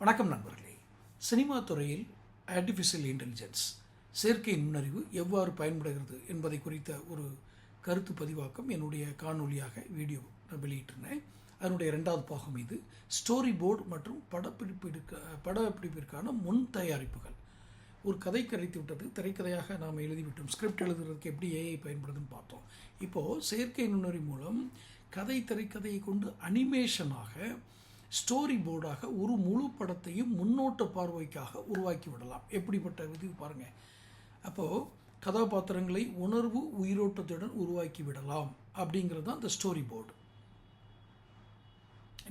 வணக்கம் நண்பர்களே. சினிமா துறையில் ஆர்டிஃபிஷியல் இன்டெலிஜென்ஸ் செயற்கை நுண்ணறிவு எவ்வாறு பயன்படுகிறது என்பதை குறித்த ஒரு கருத்து பதிவாக்கம் என்னுடைய காணொளியாக வீடியோ நான் வெளியிட்டிருந்தேன். அதனுடைய ரெண்டாவது பாகம் இது. ஸ்டோரி போர்டு மற்றும் படப்பிடிப்பிற்கு படப்பிடிப்பிற்கான முன் தயாரிப்புகள். ஒரு கதை கரைத்து விட்டது. திரைக்கதையாக நாம் எழுதிவிட்டோம். ஸ்கிரிப்ட் எழுதுறதுக்கு எப்படி ஏஐ பயன்படுதுன்னு பார்த்தோம். இப்போது செயற்கை நுண்ணறிவு மூலம் கதை திரைக்கதையை கொண்டு அனிமேஷனாக ஸ்டோரி போர்டாக ஒரு முழு படத்தையும் முன்னோட்ட பார்வைக்காக உருவாக்கி விடலாம். எப்படிப்பட்ட இது பாருங்கள் அப்போது கதாபாத்திரங்களை உணர்வு உயிரோட்டத்துடன் உருவாக்கி விடலாம் அப்படிங்கிறது தான் இந்த ஸ்டோரி போர்டு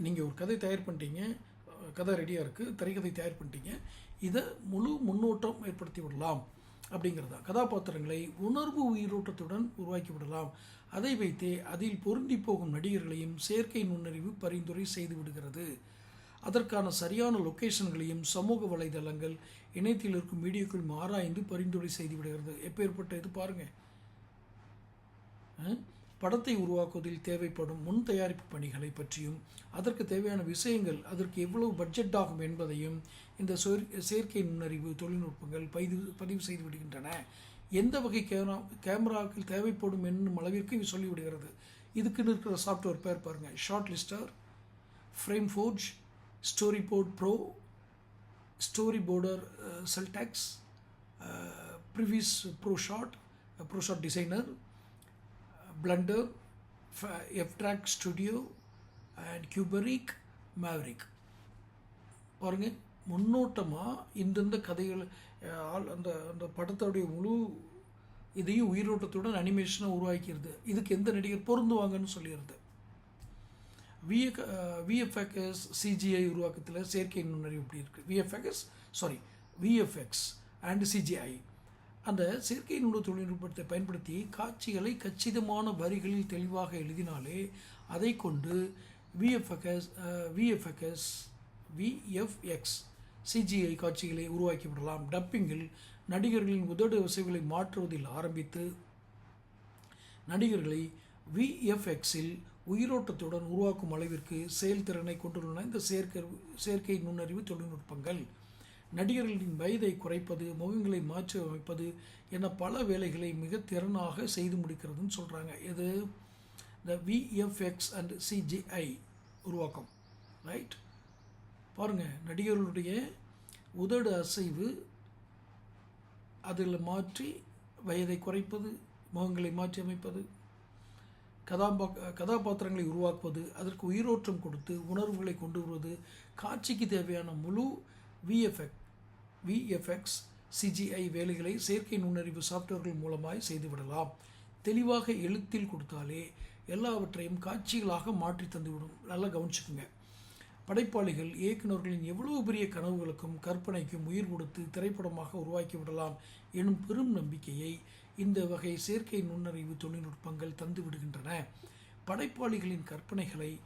நீங்கள் ஒரு கதை தயார் பண்ணிட்டீங்க. கதை ரெடியாக இருக்குது திரைக்கதை தயார் பண்ணிட்டீங்க. இதை முழு முன்னோட்டம் ஏற்படுத்தி விடலாம். அப்படிங்கிறது. கதாபாத்திரங்களை உணர்வு உயிரோட்டத்துடன் உருவாக்கி விடலாம் அதை வைத்தே அதில் பொருந்தி போகும் நடிகர்களையும் செயற்கை நுண்ணறிவு பரிந்துரை செய்து விடுகிறது. அதற்கான சரியான லொக்கேஷன்களையும் சமூக வலைதளங்கள் இணையத்தில் இருக்கும் வீடியோக்கள் ஆராய்ந்து பரிந்துரை செய்து விடுகிறது. எப்பேற்பட்ட இது பாருங்கள் படத்தை உருவாக்குவதில் தேவைப்படும் முன் தயாரிப்பு பணிகளை பற்றியும் அதற்கு தேவையான விஷயங்கள் அதற்கு எவ்வளவு பட்ஜெட் ஆகும் என்பதையும் இந்த செயற்கை நுண்ணறிவு தொழில்நுட்பங்கள் பதிவு பதிவு செய்து விடுகின்றன. எந்த வகை கேமரா கேமராக்கள் தேவைப்படும் என்னும் அளவிற்கு இது சொல்லிவிடுகிறது. இதுக்குன்னு இருக்கிற சாஃப்ட்வேர் பேர் பாருங்கள் short lister frame forge storyboard pro storyboarder celtx previs pro shot pro shot designer Blender, F-Track Studio and Kubrick maverick பாருங்க முன்னோட்டமாக இந்தந்த கதைகள் ஆல் ஆள் அந்த அந்த படத்தோடைய முழு இதையும் உயிரோட்டத்துடன் அனிமேஷனாக உருவாக்கிறது இதுக்கு எந்த நடிகர் பொருந்துவாங்கன்னு சொல்லிடுறது விஎக் விஎஃப்எக்எஸ் சிஜிஐ உருவாக்கத்தில் செயற்கை நுண்ணறிவு இப்படி இருக்குது VFX sorry VFX and CGI அந்த செயற்கை நுண்ணு தொழில்நுட்பத்தை பயன்படுத்தி காட்சிகளை கச்சிதமான வரிகளில் தெளிவாக எழுதினாலே அதை கொண்டு விஎஃப்எக்எஸ் விஎஃப்எக்எஸ் விஎஃப்எக்ஸ் சிஜிஐ காட்சிகளை உருவாக்கி விடலாம். டப்பிங்கில் நடிகர்களின் உதடு வசைகளை மாற்றுவதில் ஆரம்பித்து நடிகர்களை விஎஃப்எக்ஸில் உயிரோட்டத்துடன் உருவாக்கும் அளவிற்கு செயல்திறனை கொண்டுள்ளன. இந்த செயற்கை செயற்கை நுண்ணறிவு தொழில்நுட்பங்கள் நடிகர்களின் வயதை குறைப்பது முகங்களை மாற்றி அமைப்பது என பல வேலைகளை மிக திறனாக செய்து முடிக்கிறதுன்னு சொல்கிறாங்க இது இந்த விஎஃப்எக்ஸ் அண்ட் சிஜிஐ உருவாக்கம். ரைட் பாருங்கள் நடிகர்களுடைய உதடு அசைவு அதில் மாற்றி வயதை குறைப்பது முகங்களை மாற்றி அமைப்பது கதாபா கதாபாத்திரங்களை உருவாக்குவது அதற்கு உயிரோற்றம் கொடுத்து உணர்வுகளை கொண்டு வருவது காட்சிக்கு தேவையான முழு விஎஃப்எக் விஎஃப்எக்ஸ் சிஜிஐ வேலைகளை செயற்கை நுண்ணறிவு சாஃப்ட்வேர்கள் மூலமாய் செய்துவிடலாம் தெளிவாக எழுத்தில் கொடுத்தாலே எல்லாவற்றையும் காட்சிகளாக மாற்றி தந்துவிடும். நல்லா கவனிச்சுக்குங்க. படைப்பாளிகள் இயக்குநர்களின் எவ்வளவு பெரிய கனவுகளுக்கும் கற்பனைக்கும் உயிர் கொடுத்து திரைப்படமாக உருவாக்கி விடலாம் எனும் பெரும் நம்பிக்கையை இந்த வகை செயற்கை நுண்ணறிவு தொழில்நுட்பங்கள் தந்து விடுகின்றன. படைப்பாளிகளின் கற்பனைகளை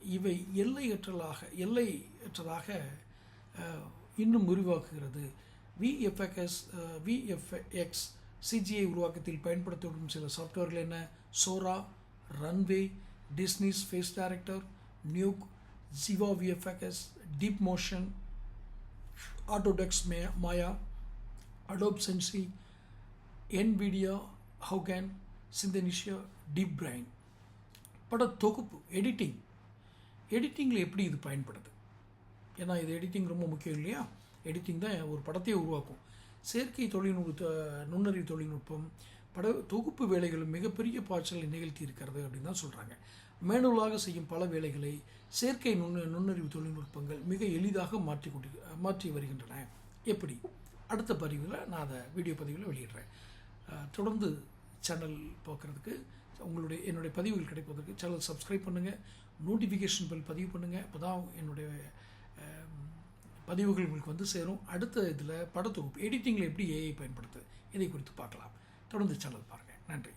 இவை எல்லையற்றலாக எல்லையற்றதாக இன்னும் விரிவாக்குகிறது விஎஃப்எக்எஸ் விஎஃப்எக்ஸ் சிஜிஐ உருவாக்கத்தில் பயன்படுத்தப்படும் சில சாஃப்ட்வேர்கள் என்ன? Sora Runway Disney's Face Director Nuke Ziva VFX Deep Motion ஆட்டோடெக்ஸ் மே மாயா அடோப் சென்சி என்பீடியா ஹவுகேன் சிந்தனிஷியா டீப் பிரைன் பட தொகுப்பு எடிட்டிங் எடிட்டிங்கில் எப்படி இது பயன்படுது? ஏன்னா இது எடிட்டிங் ரொம்ப முக்கியம் இல்லையா? எடிட்டிங் தான் ஒரு படத்தையே உருவாக்கும். செயற்கை தொழில்நுட்ப நுண்ணறிவு தொழில்நுட்பம் பட தொகுப்பு வேலைகளும் மிகப்பெரிய பாய்ச்சலை நிகழ்த்தி இருக்கிறது அப்படின்னு தான் சொல்கிறாங்க மேனுவலாக செய்யும் பல வேலைகளை செயற்கை நுண்ண நுண்ணறிவு தொழில்நுட்பங்கள் மிக எளிதாக மாற்றி கொண்டு மாற்றி வருகின்றன. எப்படி? அடுத்த பதிவில் நான் அதை வீடியோ பதிவில் வெளியிடுறேன். தொடர்ந்து சேனல் பார்க்குறதுக்கு உங்களுடைய என்னுடைய பதிவுகள் கிடைப்பதற்கு சேனல் சப்ஸ்கிரைப் பண்ணுங்கள் நோட்டிஃபிகேஷன் பில் பதிவு பண்ணுங்கள் அப்போ தான் என்னுடைய பதிவுகள் உங்களுக்கு வந்து சேரும். அடுத்த இதில் படத்தொகுப்பு எடிட்டிங்கில் எப்படி ஏஐ பயன்படுத்து இதை குறித்து பார்க்கலாம். தொடர்ந்து சேனல் பாருங்கள் நன்றி.